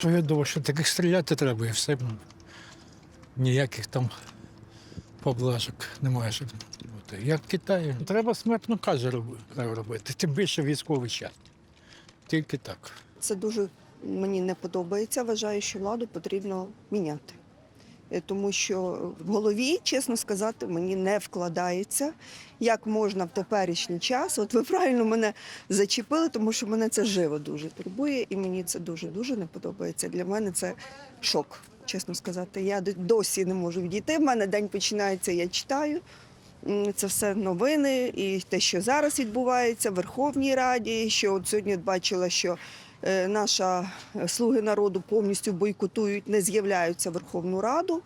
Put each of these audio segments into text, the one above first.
То я думав, що таких стріляти треба і все. Ніяких там поблажок не може бути. Як в Китаї. Треба смертну казу робити, тим більше військовий час. Тільки так. Це дуже мені не подобається. Вважаю, що владу потрібно міняти. Е, Тому що в голові, чесно сказати, мені не вкладається, як можна в теперішній час. От ви правильно мене зачепили, тому що мене це живо дуже турбує, і мені це дуже дуже не подобається. Для мене це шок, чесно сказати. Я досі не можу відійти. В мене день починається, я читаю. Це все новини і те, що зараз відбувається в Верховній Раді. Що от сьогодні бачила, що наша е, слуги народу повністю бойкотують, не з'являються в Верховну Раду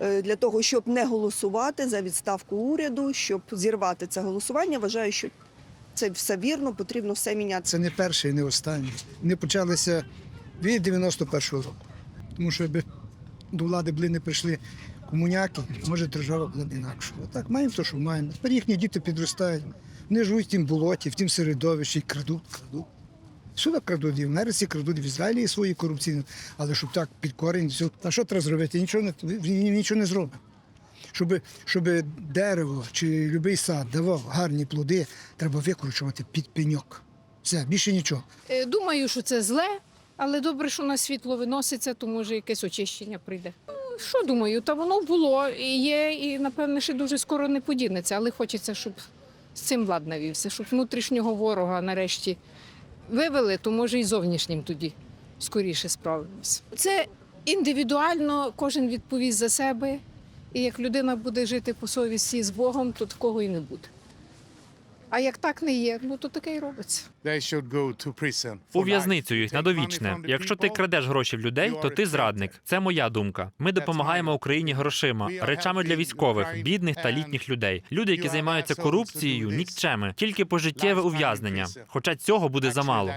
е, для того, щоб не голосувати за відставку уряду, щоб зірвати це голосування. Вважаю, що це все вірно, потрібно все міняти. Це не перший, і не останній. Вони почалися від 91-го року. Тому що якби до влади були не прийшли комуняки, може держава була б інакше. Отак маємо те, що маємо. Тепер їхні діти підростають. Вони живуть в тім болоті, в тім середовищі, крадуть, крадуть. Сюди крадуть, в Америці крадуть, в Ізраїлі свої корупційні, але щоб так під корінь, все. а що треба зробити? Нічого не, він нічого не зробить. Щоб, щоб дерево чи будь-який сад давав гарні плоди, треба викручувати під пеньок. Все, більше нічого. Е, Думаю, що це зле, але добре, що на світло виноситься, то може якесь очищення прийде. Ну, Що думаю, та воно було і є, і напевне ще дуже скоро не подінеться, але хочеться, щоб з цим влад навівся, щоб внутрішнього ворога нарешті вивели, то може і зовнішнім тоді скоріше справимося. Це індивідуально, кожен відповість за себе. І як людина буде жити по совісті з Богом, то такого і не буде. А як так не є, ну то таке й робиться. У в'язницю їх на довічне. Якщо ти крадеш гроші в людей, то ти зрадник. Це моя думка. Ми допомагаємо Україні грошима, речами для військових, бідних та літніх людей. Люди, які займаються корупцією, нікчеми, тільки пожиттєве ув'язнення. Хоча цього буде замало.